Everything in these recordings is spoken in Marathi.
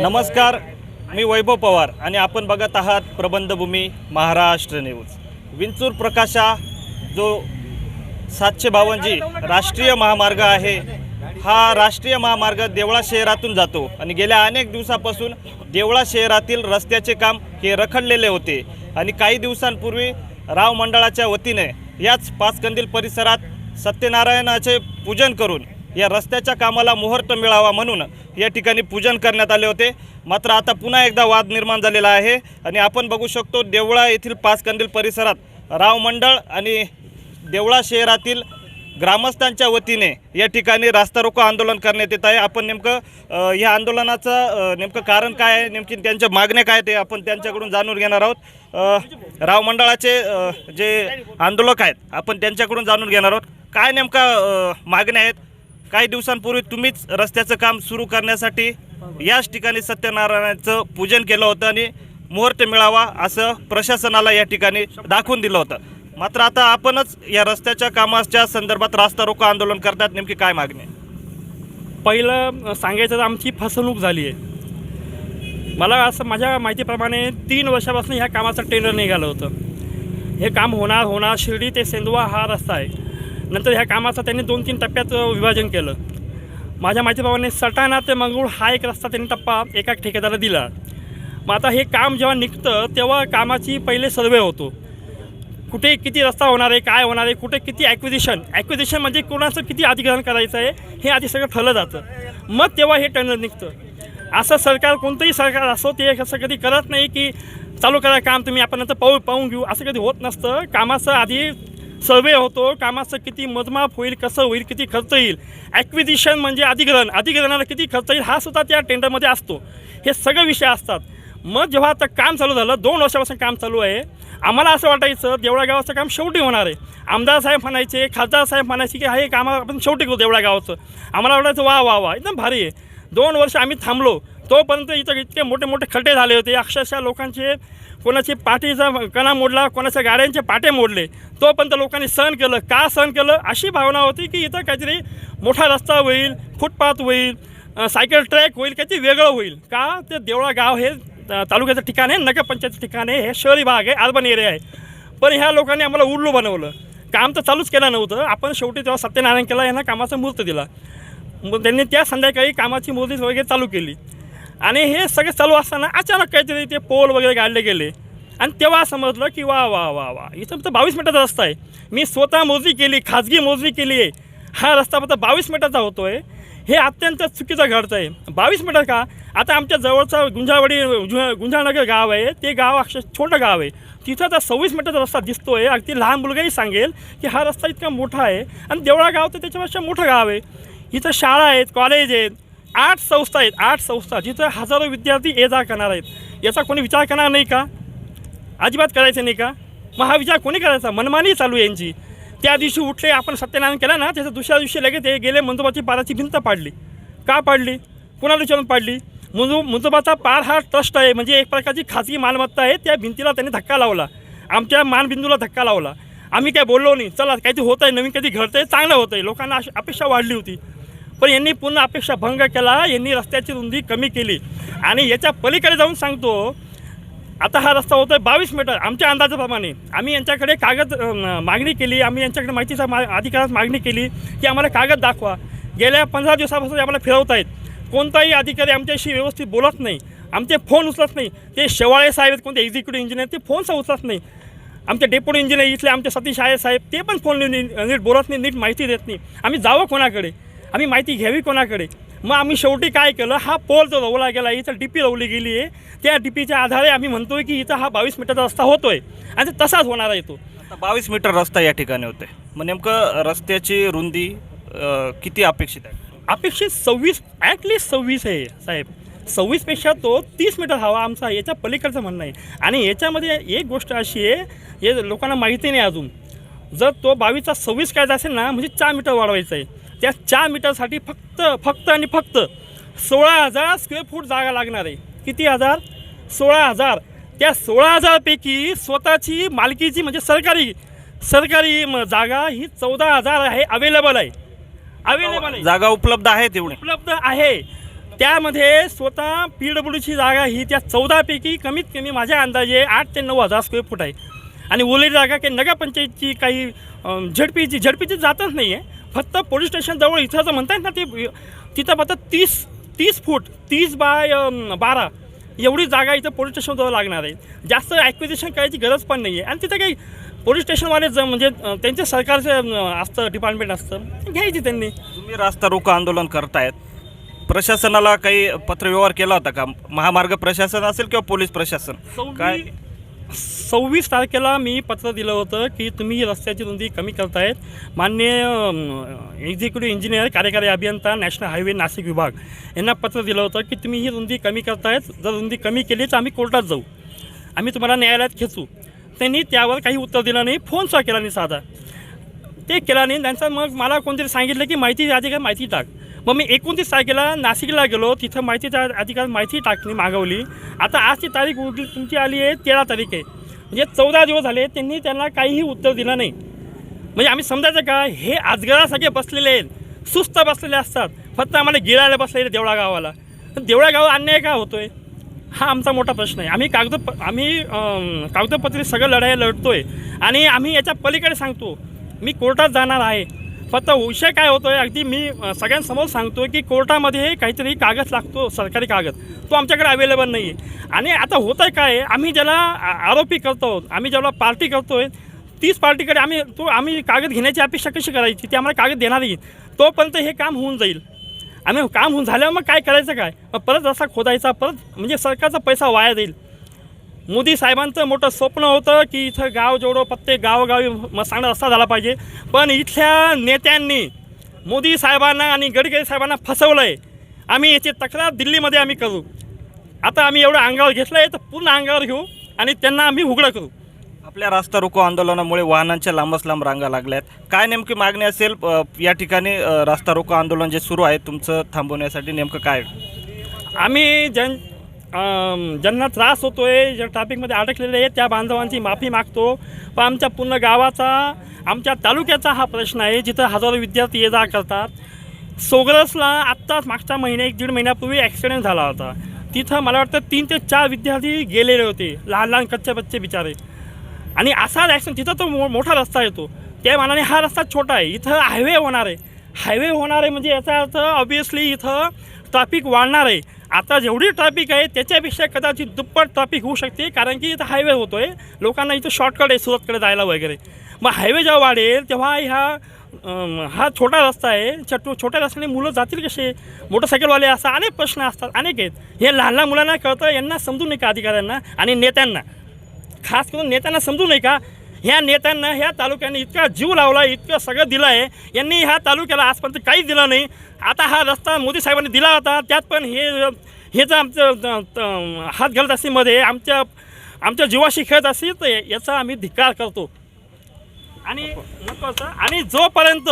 नमस्कार मी वैभव पवार आणि आपण बघत आहात प्रबंधभूमी महाराष्ट्र न्यूज. विंचूर प्रकाशा जो सातशे बावनजी राष्ट्रीय महामार्ग आहे हा राष्ट्रीय महामार्ग देवळा शहरातून जातो आणि गेल्या अनेक दिवसापासून देवळा शहरातील रस्त्याचे काम हे रखडलेले होते आणि काही दिवसांपूर्वी राव मंडळाच्या वतीने याच पाचकंदील परिसरात सत्यनारायणाचे पूजन करून या रस्त्याच्या कामाला मुहूर्त मिळावा म्हणून या ठिकाणी पूजन करण्यात आले होते. मात्र आता पुन्हा एकदा वाद निर्माण झालेला आहे आणि आपण बघू शकतो देवळा येथील पाचकंदील परिसरात राव मंडळ आणि देवळा शहरातील ग्रामस्थांच्या वतीने या ठिकाणी रास्ता रोको आंदोलन करण्यात येत आहे. आपण नेमकं या आंदोलनाचं नेमकं कारण काय आहे? नेमकी त्यांच्या मागण्या काय ते आपण त्यांच्याकडून जाणून घेणार आहोत. राव मंडळाचे जे आंदोलक आहेत आपण त्यांच्याकडून जाणून घेणार आहोत. काय नेमका मागण्या आहेत? काही दिवसांपूर्वी तुम्हीच रस्त्याचं काम सुरू करण्यासाठी याच ठिकाणी सत्यनारायणाचं पूजन केलं होतं आणि मुहूर्त मिळावा असं प्रशासनाला या ठिकाणी दाखवून दिलं होतं. मात्र आता आपणच या रस्त्याच्या कामाच्या संदर्भात रास्ता रोको आंदोलन करतात. नेमकी काय मागणी? पहिलं सांगायचं तर आमची फसवणूक झाली आहे. मला असं माझ्या माहितीप्रमाणे तीन वर्षापासून ह्या कामाचं टेंडर निघालं होतं. हे काम होणार होणार शिर्डी ते सेंदवा हा रस्ता आहे. नंतर ह्या कामाचं त्यांनी दोन तीन टप्प्यात विभाजन केलं. माझ्या माहितीप्रमाणे सटाणा ते मंगळूर हा एक रस्ता त्यांनी टप्पा एका ठेकेदाराला दिला. मग आता हे काम जेव्हा निघतं तेव्हा कामाची पहिले सर्वे होतो. कुठे किती रस्ता होणार आहे काय होणार आहे कुठे किती ॲक्विजिशन ॲक्विजिशन म्हणजे कोणाचं किती अधिग्रहण करायचं आहे हे आधी सगळं ठरलं जातं. मग तेव्हा हे टेंडर निघतं. असं सरकार कोणतंही सरकार असो ते असं कधी करत नाही की चालू करा काम तुम्ही आपण नंतर पाहू पाहून घेऊ. असं कधी होत नसतं. कामाचं आधी सर्वे होतो कामाचं किती मजमाप होईल कसं होईल किती खर्च येईल. ॲक्विजिशन म्हणजे अधिग्रहण. अधिग्रहणाला किती खर्च येईल हा सुद्धा त्या टेंडरमध्ये असतो. हे सगळे विषय असतात. मग जेव्हा आता काम चालू झालं दोन वर्षापासून काम चालू आहे. आम्हाला असं वाटायचं देवळा गावाचं काम शेवटी होणार आहे. आमदार साहेब म्हणायचे खासदार साहेब म्हणायचे की हे काम आपण शेवटी करू देवळा गावाचं आम्हाला वाटायचं वा वा वा एकदम भारी आहे. दोन वर्ष आम्ही थांबलो. तोपर्यंत इथं इतके मोठे मोठे खड्डे झाले होते. अक्षरशः लोकांचे कोणाची पाठीचा कणा मोडला कोणाच्या गाड्यांचे पाटे मोडले. तोपर्यंत लोकांनी सहन केलं. का सहन केलं? अशी भावना होती की इथं काहीतरी मोठा रस्ता होईल फुटपाथ होईल सायकल ट्रॅक होईल काहीतरी वेगळं होईल. का? ते देवळा गाव हे तालुक्याचं ठिकाण आहे नगरपंचायतचं ठिकाण आहे हे शहरी भाग आहे अर्बन एरिया आहे. पण ह्या लोकांनी आम्हाला उल्लू बनवलं. काम तर चालूच केलं नव्हतं. आपण शेवटी तेव्हा सत्यनारायण केला यांना कामाचा मुहूर्त दिला. मग त्यांनी त्या संध्याकाळी कामाची मोदी वगैरे चालू केली. आणि हे सगळे चालू असताना अचानक काहीतरी ते पोल वगैरे गाडले गेले. आणि तेव्हा समजलं की वा वा वा वा. इथं फक्त बावीस मिनिटाचा रस्ता आहे. मी स्वतः मोजणी केली खाजगी मोजणी केली आहे. हा रस्ता फक्त बावीस मिनिटाचा होतो आहे हे अत्यंत चुकीचं घडतं आहे. बावीस मिनिटात का? आता आमच्या जवळचा गुंजावडी गुंजा- गुंजानगर गाव आहे. ते गाव अक्षर छोटं गाव आहे. तिथं आता सव्वीस मिनिटाचा रस्ता दिसतो आहे अगदी लहान मुलगाही सांगेल की हा रस्ता इतका मोठा आहे. आणि देवळा गाव तर त्याच्यापेक्षा मोठं गाव आहे. इथं शाळा आहेत कॉलेज आहेत. आठ संस्था आहेत आठ संस्था जिथं हजारो विद्यार्थी ये जा करणार आहेत. याचा कोणी विचार करणार नाही का? अजिबात करायचं नाही का? मग हा विचार कोणी करायचा? मनमानी चालू आहे यांची. त्या दिवशी उठले आपण सत्यनारायण केला ना त्याच्या दुसऱ्या दिवशी लगेच हे गेले मंजोबाची पाराची भिंत पाडली. का पाडली? कोणाला विचारून पाडली? मंजू मुंजोबाचा पार हा ट्रस्ट आहे म्हणजे एक प्रकारची खाजगी मालमत्ता आहे त्या भिंतीला त्यांनी धक्का लावला. आमच्या मानबिंदूला धक्का लावला. आम्ही काय बोललो नाही चला काहीतरी होत आहे नवीन कधी घडतं आहे चांगलं होतं आहे लोकांना अशी अपेक्षा वाढली होती. पण यांनी पुन्हा अपेक्षा भंग केला. यांनी रस्त्याची रुंदी कमी केली. आणि याच्या पलीकडे जाऊन सांगतो आता हा रस्ता होतो आहे बावीस मीटर आमच्या अंदाजाप्रमाणे. आम्ही यांच्याकडे कागद मागणी केली. आम्ही यांच्याकडे माहितीचा मा अधिकारात मागणी केली की आम्हाला कागद दाखवा. गेल्या पंधरा दिवसापासून ते आम्हाला फिरवत आहेत कोणताही अधिकारी आमच्याशी व्यवस्थित बोलत नाही. आमचे फोन उचलत नाही. ते शेवाळे साहेब आहेत कोणते एक्झिक्युटिव्ह इंजिनियर ते फोनचा उचलत नाही. आमचे डेप्युटी इंजिनियर इथले आमचे सतीश आये साहेब ते पण फोन नीट बोलत नाही नीट माहिती देत नाही. आम्ही जावं कोणाकडे? आम्ही माहिती घ्यावी कोणाकडे? मग आम्ही शेवटी काय केलं? हा पोल जो रवला गेला इथं डीपी रवली गेली आहे. त्या डीपीच्या आधारे आम्ही म्हणतोय की इथं हा बावीस मीटरचा रस्ता होतोय आणि तसाच होणार आहे तो. आता बावीस मीटर रस्ता या ठिकाणी होते मग नेमकं रस्त्याची रुंदी अ, किती अपेक्षित आहे? अपेक्षित सव्वीस ॲटलिस्ट सव्वीस आहे साहेब. सव्वीसपेक्षा तो तीस मीटर हवा आमचा याच्या पलीकडचं म्हणणं आहे. आणि याच्यामध्ये एक गोष्ट अशी आहे हे लोकांना माहिती नाही अजून. जर तो बावीसचा सव्वीस कायदा असेल ना म्हणजे चार मीटर वाढवायचा आहे. त्या चार मीटरसाठी फक्त फक्त आणि फक्त सोळा हजार स्क्वेअर फूट जागा लागणार आहे. किती हजार? सोळा हजार. त्या सोळा हजारपैकी स्वतःची मालकीची म्हणजे सरकारी सरकारी म- जागा ही चौदा हजार आहे अवेलेबल आहे. अवेलेबल आहे. जागा उपलब्ध आहे तेवढी उपलब्ध आहे. त्यामध्ये स्वतः पी डब्ल्यूची जागा ही त्या चौदापैकी कमीत कमी माझ्या अंदाजे आठ ते नऊ हजार स्क्वेअर फूट आहे. आणि उरलेली जागा काही नगरपंचायतची काही झडपीची झडपीची जातच नाही आहे फक्त पोलीस स्टेशनजवळ इथं जर म्हणतात ना ते तिथं फक्त तीस तीस फूट तीस बाय बारा एवढी जागा इथं पोलीस स्टेशनजवळ लागणार आहे. जास्त ॲक्विजिशन करायची गरज पण नाही आहे आणि तिथं काही पोलीस स्टेशनवाले ज म्हणजे त्यांचे सरकारचं असतं डिपार्टमेंट असतं घ्यायची त्यांनी. तुम्ही रास्ता रोको आंदोलन करतायत. प्रशासनाला काही पत्रव्यवहार केला होता का? महामार्ग प्रशासन असेल किंवा पोलीस प्रशासन? काय? सव्वीस तारखेला मी पत्र दिलं होतं की तुम्ही रस्त्याची रुंदी कमी करतायत. मान्य एक्झिक्युटिव्ह इंजिनियर कार्यकारी अभियंता नॅशनल हायवे नाशिक विभाग यांना पत्र दिलं होतं की तुम्ही ही रुंदी कमी करतायत. जर रुंदी कमी केली तर आम्ही कोर्टात जाऊ. आम्ही तुम्हाला न्यायालयात खेचू. त्यांनी त्यावर काही उत्तर दिलं नाही. फोनचा केला नाही साधा. ते केला नाही. त्यांचं मग मला कोणतरी सांगितलं की माहिती अधिकार माहिती टाक. मग मी एकोणतीस तारखेला नाशिकला गेलो. तिथं माहितीचा अधिकार माहिती टाकली मागवली. आता आजची तारीख उरली तुमची आली आहे तेरा तारीख आहे. म्हणजे चौदा दिवस झाले त्यांनी त्यांना काहीही उत्तर दिलं नाही. म्हणजे आम्ही समजायचं का हे आजगरासारखे बसलेले आहेत. सुस्त बसलेले असतात. फक्त आम्हाला गिरायला बसलेले देवळा गावाला देवळा गाव अन्याय का होतोय? हा आमचा मोठा प्रश्न आहे. आम्ही कागद आम्ही कागदपत्री सगळं लढाई आहे आणि आम्ही याच्या पलीकडे सांगतो. मी कोर्टात जाणार आहे. फक्त विषय काय होतोय अगदी मी सगळ्यांसमोर सांगतो की कोर्टामध्ये काहीतरी कागद लागतो सरकारी कागद. तो आमच्याकडे अवेलेबल नाही आहे आणि आता होत आहे काय आम्ही ज्याला आरोपी करतो आम्ही ज्याला पार्टी करतोय तीच पार्टीकडे आम्ही तो आम्ही कागद घेण्याची अपेक्षा कशी करायची ते आम्हाला कागद देणार नाही तोपर्यंत हे काम होऊन जाईल. आम्ही काम होऊन झाल्यावर मग काय करायचं काय? परत असा खोदायचा परत म्हणजे सरकारचा पैसा वाया जाईल. मोदी साहेबांचं मोठं स्वप्न होतं की इथं गाव जेवढं प्रत्येक गावोगावी म चांगला रस्ता झाला पाहिजे. पण इथल्या नेत्यांनी मोदी साहेबांना आणि गडकरी साहेबांना फसवलं आहे आम्ही याची तक्रार दिल्लीमध्ये आम्ही करू. आता आम्ही एवढं अंगावर घेतलं आहे तर पूर्ण अंगावर घेऊ आणि त्यांना आम्ही उघडं करू. आपल्या रास्ता रोको आंदोलनामुळे वाहनांच्या लांबच लांब रांगा लागल्यात. काय नेमकी मागणी असेल या ठिकाणी रास्ता रोको आंदोलन जे सुरू आहे तुमचं थांबवण्यासाठी नेमकं काय? आम्ही जन ज्यांना त्रास होतो आहे ज्या ट्रॅफिकमध्ये अडकलेले आहेत त्या बांधवांची माफी मागतो. पण आमच्या पूर्ण गावाचा आमच्या तालुक्याचा हा प्रश्न आहे जिथं हजारो विद्यार्थी ये जा करतात. सोगरसला आत्ताच मागच्या महिन्या एक दीड महिन्यापूर्वी ॲक्सिडेंट झाला होता. तिथं मला वाटतं तीन ते चार विद्यार्थी गेलेले होते लहान लहान कच्चे बच्चे बिचारे. आणि असा ॲक्सिडेंट तिथं तो मो मोठा रस्ता येतो. त्या मानाने हा रस्ता छोटा आहे. इथं हायवे होणार आहे. हायवे होणार आहे म्हणजे याचा अर्थ ऑब्वियसली इथं ट्रॅफिक वाढणार आहे. आता जेवढी ट्रॅफिक आहे त्याच्यापेक्षा कदाचित दुप्पट ट्रॅफिक होऊ शकते कारण की इथं हायवे होतो आहे लोकांना इथं शॉर्टकट आहे सुरतकडे जायला वगैरे. मग हायवे जेव्हा वाढेल तेव्हा ह्या हा छोटा रस्ता आहे. छटू छोट्या रस्त्याने मुलं जातील कसे? मोटरसायकलवाले असा अनेक प्रश्न असतात अनेक आहेत. हे लहान लहान मुलांना कळतं यांना समजून नये का अधिकाऱ्यांना आणि नेत्यांना? खास करून नेत्यांना समजू नये का? ह्या नेत्यांना ह्या तालुक्याने इतका जीव लावला इतकं सगळं दिलं आहे यांनी ह्या तालुक्याला आजपर्यंत काहीच दिलं नाही. आता हा रस्ता मोदी साहेबांनी दिला होता. त्यात पण हे हे जर आमचं त- हात घालत असेल मध्ये आमच्या आमच्या जीवाशी खेळत असेल तर याचा आम्ही धिक्कार करतो. आणि आणि जोपर्यंत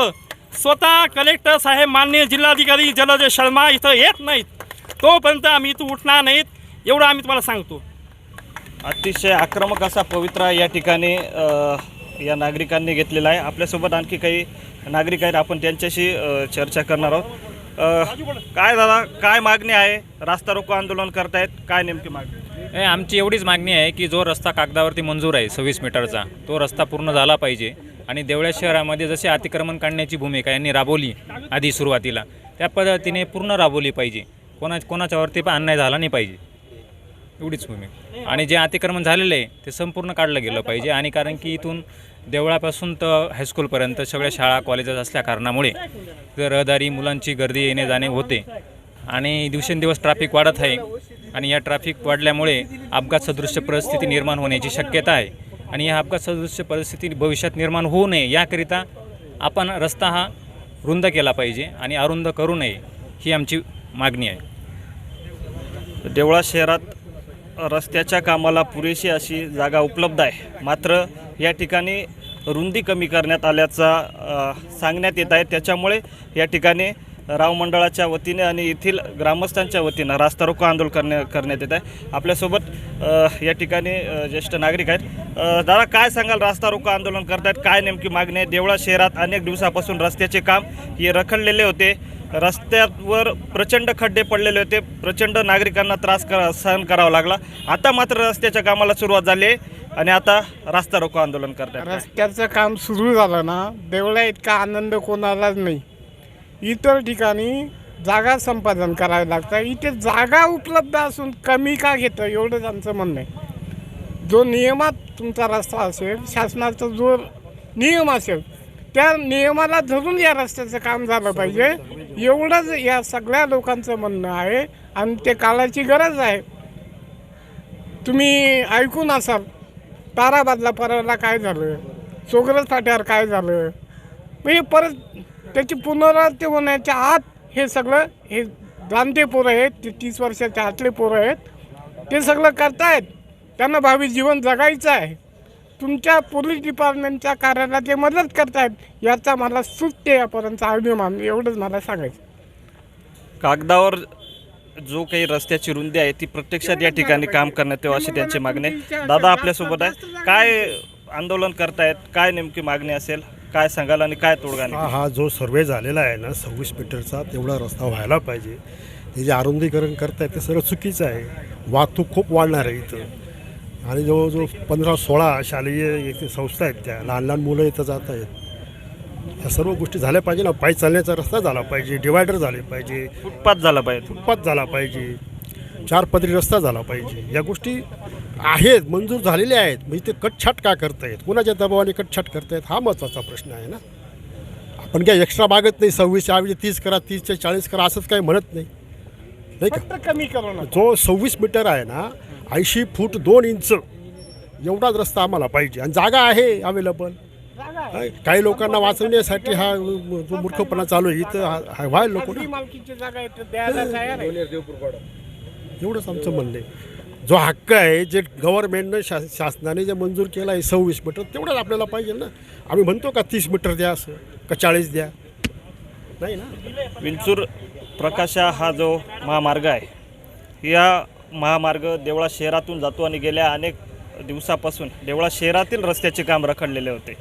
स्वतः कलेक्टर साहेब माननीय जिल्हाधिकारी जलज शर्मा इथं येत नाहीत तोपर्यंत आम्ही इथं उठणार नाहीत एवढं आम्ही तुम्हाला सांगतो. अतिशय आक्रमक असा पवित्रा या ठिकाणी या नागरिकांनी घेतलेला आहे. आपल्यासोबत आणखी काही नागरिक आहेत. आपण त्यांच्याशी चर्चा करणार आहोत. काय दादा काय मागणी आहे? रास्ता रोको आंदोलन करतायत. काय नेमकी मागणी? हे आमची एवढीच मागणी आहे की जो रस्ता कागदावरती मंजूर आहे सव्वीस मीटरचा तो रस्ता पूर्ण झाला पाहिजे. आणि देवळ्या शहरामध्ये जसे अतिक्रमण काढण्याची भूमिका यांनी राबवली आधी सुरुवातीला त्या पद्धतीने पूर्ण राबवली पाहिजे. कोणा कोणाच्यावरती पण अन्याय झाला नाही पाहिजे. एवढीच भूमी आणि जे अतिक्रमण झालेलं आहे ते संपूर्ण काढलं गेलं पाहिजे. आणि कारण की इथून देवळापासून तर हायस्कूलपर्यंत सगळ्या शाळा कॉलेजेस असल्या कारणामुळे रहदारी मुलांची गर्दी येणे जाणे होते. आणि दिवसेंदिवस ट्रॅफिक वाढत आहे. आणि या ट्रॅफिक वाढल्यामुळे अपघात सदृश्य परिस्थिती निर्माण होण्याची शक्यता आहे. आणि या अपघात सदृश्य परिस्थिती भविष्यात निर्माण होऊ नये याकरिता आपण रस्ता हा रुंद केला पाहिजे आणि अरुंद करू नये ही आमची मागणी आहे. देवळा शहरात रस्त्याच्या कामाला पुरेशी अशी जागा उपलब्ध आहे. मात्र या ठिकाणी रुंदी कमी करण्यात आल्याचा सांगण्यात येत आहे. त्याच्यामुळे या ठिकाणी राव मंडळाच्या वतीने आणि येथील ग्रामस्थांच्या वतीनं रास्ता रोको आंदोलन करण्या करण्यात येत आहे. आपल्यासोबत या ठिकाणी ज्येष्ठ नागरिक आहेत. दादा काय सांगाल? रास्ता रोको आंदोलन करतायत. काय नेमकी मागणी आहे? देवळा शहरात अनेक दिवसापासून रस्त्याचे काम हे रखडलेले होते. रस्त्यावर प्रचंड खड्डे पडलेले होते. प्रचंड नागरिकांना त्रास करा सहन करावा लागला. आता मात्र रस्त्याच्या कामाला सुरुवात झाली आहे आणि आता रास्ता रोको आंदोलन करतात रस्त्याचं काम सुरू झालं ना देवळा इतका आनंद कोणालाच नाही. इतर ठिकाणी जागा संपादन करावे लागतं. इथे जागा उपलब्ध असून कमी का घेतं एवढं त्यांचं म्हणणं आहे. जो नियमात तुमचा रस्ता असेल शासनाचा जो नियम असेल त्या नियमाला धरून या रस्त्याचं काम झालं पाहिजे. एवढंच या सगळ्या लोकांचं म्हणणं आहे आणि ते काळाची गरज आहे. तुम्ही ऐकून असाल ताराबादला परवाला काय झालं सोगरस फाट्यावर काय झालं? म्हणजे परत त्याची पुनरावृत्ती होण्याच्या आत हे सगळं हे जाणते पोरं आहेत ते तीस वर्षाच्या आतले पोरं आहेत ते सगळं करतायत. त्यांना भावी जीवन जगायचं आहे. तुमच्या पोलीस डिपार्टमेंटच्या कार्याला ते मदत करतायत याचा मला सुट्टे यापर्यंत अभिमान एवढंच मला सांगायचं. कागदावर जो काही रस्त्याची रुंदी आहे ती प्रत्यक्षात या ठिकाणी काम करण्यात यावं अशी त्यांची मागणी आहे. दादा आपल्यासोबत आहे. काय आंदोलन करतायत? काय नेमकी मागणी असेल? काय सांगाल आणि काय तोडगा हा? हा जो सर्वे झालेला आहे ना सव्वीस मीटरचा तेवढा रस्ता व्हायला पाहिजे. ते जे आरुंदीकरण करतायत ते सगळं चुकीचं आहे. वाहतूक खूप वाढणार आहे इथं. आणि जवळजवळ पंधरा सोळा शालेय संस्था आहेत त्या लहान लहान मुलं इथं जात आहेत ह्या सर्व गोष्टी झाल्या पाहिजे ना. पायी चालण्याचा रस्ता झाला पाहिजे डिवायडर झाले पाहिजे फुटपाथ झाला पाहिजे. फुटपाथ झाला पाहिजे चार पदरी रस्ता झाला पाहिजे. या गोष्टी आहेत मंजूर झालेल्या आहेत. म्हणजे ते कटछाट का करतायत? कोणाच्या दबावाने कटछाट करतायत? हा महत्त्वाचा प्रश्न आहे ना. आपण काय एक्स्ट्रा मागत नाही सव्वीस ऐवजी तीस करा तीसचे चाळीस करा असंच काही म्हणत नाही. नाही का? कमी करू जो सव्वीस मीटर आहे ना ऐंशी फूट दोन इंच. एवढाच रस्ता आम्हाला पाहिजे. आणि जागा आहे अवेलेबल काही लोकांना वाचवण्यासाठी हा जो मूर्खपणा चालू आहे इथं व्हायला नको आहे एवढंच आमचं म्हणणं आहे. जो हक्क आहे जे गव्हर्नमेंटनं शा शासनाने जे मंजूर केलं आहे सव्वीस मीटर तेवढंच आपल्याला पाहिजे ना. आम्ही म्हणतो का तीस मीटर द्या असं का चाळीस द्या? नाही ना. विंचूर प्रकाशा हा जो महामार्ग आहे या महामार्ग देवळा शहरातून जातो आणि गेल्या अनेक दिवसापासून देवळा शहरातील रस्त्याचे काम रखडलेले होते.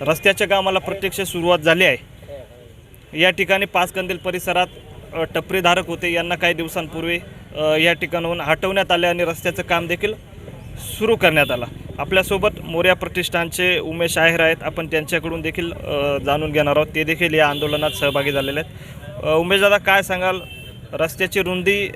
रस्त्याच्या कामाला प्रत्यक्ष सुरुवात झाली आहे. या ठिकाणी पाच कंदील परिसरात टपरीधारक होते. यांना काही दिवसांपूर्वी या ठिकाणाहून हटवण्यात आले आणि रस्त्याचं काम देखील सुरू करण्यात आला. आपल्यासोबत मोर्या प्रतिष्ठानचे उमेश आहेर आहेत. आपण त्यांच्याकडून देखील जाणून घेणार आहोत. ते देखील या आंदोलनात सहभागी झालेले आहेत. उमेश दादा काय सांगाल? रस्त्याची रुंदी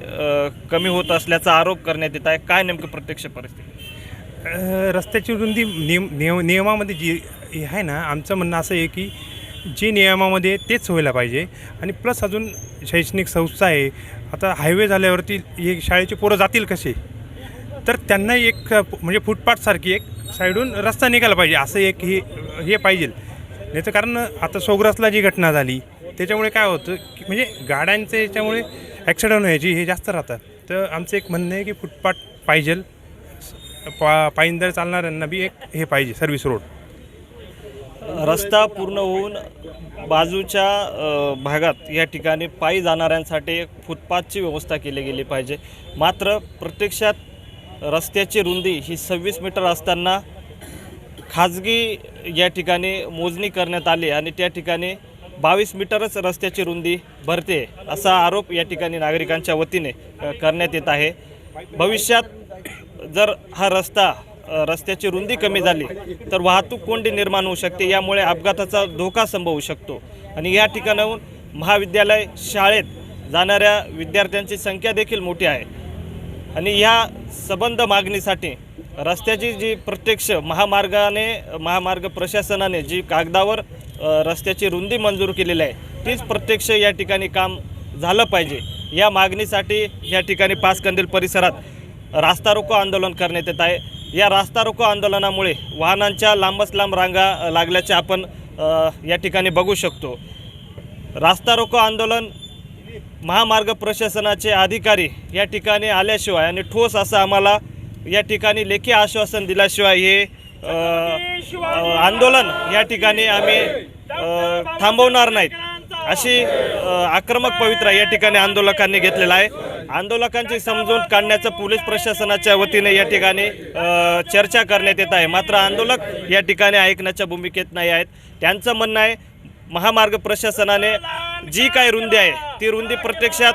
कमी होत असल्याचा आरोप करण्यात येत आहे. काय नेमकं प्रत्यक्ष परिस्थिती? रस्त्याची रुंदी नियम नियम नियमामध्ये जी हे आहे ना आमचं म्हणणं असं आहे की जे नियमामध्ये तेच व्हायला पाहिजे. आणि प्लस अजून शैक्षणिक संस्था आहे. आता हायवे झाल्यावरती हे शाळेचे पोरं जातील कसे? तर त्यांना एक म्हणजे फुटपाथसारखी एक साईडून रस्ता निघाला पाहिजे. असं एक हे हे पाहिजे. नाही तर कारण आता सोग्रासला जी घटना झाली त्याच्यामुळे काय होतं की म्हणजे गाड्यांचे याच्यामुळे ॲक्सिडेंट व्हायची हे जास्त राहतात. तर आमचं एक म्हणणं आहे की फुटपाथ पाहिजे. पा पायींदर चालणाऱ्यांना बी एक हे पाहिजे सर्व्हिस रोड रस्ता पूर्ण होऊन बाजूच्या भागात या ठिकाणी पायी जाणाऱ्यांसाठी एक फुटपाथची व्यवस्था केली गेली पाहिजे. मात्र प्रत्यक्षात रस्त्याची रुंदी ही सव्वीस मीटर असताना खाजगी या ठिकाणी मोजणी करण्यात आली आणि त्या ठिकाणी बावीस मीटरच रस्त्याची रुंदी भरते असा आरोप या ठिकाणी नागरिकांच्या वतीने करण्यात येत आहे. भविष्यात जर हा रस्ता रस्त्याची रुंदी कमी झाली तर वाहतूक कोंडी निर्माण होऊ शकते. यामुळे अपघाताचा धोका संभवू शकतो. आणि या ठिकाणाहून महाविद्यालय शाळेत जाणाऱ्या विद्यार्थ्यांची संख्या देखील मोठी आहे. आणि या सबंध मागणीसाठी रस्त्याची जी प्रत्यक्ष महामार्गाने महामार्ग प्रशासनाने जी कागदावर रस्त्याची रुंदी मंजूर केलेली आहे. तीच प्रत्यक्ष या ठिकाणी काम झालं पाहिजे. या मागणीसाठी या ठिकाणी पाच कंदील परिसरात रास्ता रोको आंदोलन करण्यात येत आहे. या रास्ता रोको आंदोलनामुळे वाहनांच्या लांबच लांब रांगा लागल्याचे आपण या ठिकाणी बघू शकतो. रास्ता रोको आंदोलन महामार्ग प्रशासनाचे अधिकारी या ठिकाणी आल्याशिवाय आणि ठोस असं आम्हाला या ठिकाणी लेखी आश्वासन दिल्याशिवाय हे आंदोलन या ठिकाणी आम्ही थांबवणार नाहीत. अशी आक्रमक पवित्रा या ठिकाणी आंदोलकांनी घेतलेला आहे. आंदोलकांची समजून काढण्याचं पोलीस प्रशासनाच्या वतीने या ठिकाणी चर्चा करण्यात येत आहे. मात्र आंदोलक या ठिकाणी ऐकण्याच्या भूमिकेत नाही आहेत. त्यांचं म्हणणं आहे महामार्ग प्रशासनाने जी काय रुंदी आहे ती रुंदी प्रत्यक्षात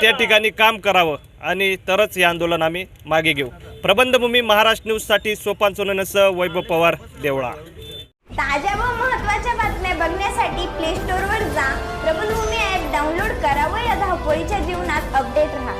त्या ठिकाणी काम करावं आणि तरच हे आंदोलन आम्ही मागे घेऊ. प्रबंधभूमी महाराष्ट्र न्यूजसाठी सोपान सोननसह वैभव पवार देवळा. ताज्या व महत्त्वाच्या बातम्या बघण्यासाठी प्ले स्टोअरवर जा. प्रबंधभूमी ॲप डाउनलोड करा व या धावपळीच्या जीवनात अपडेट राहा.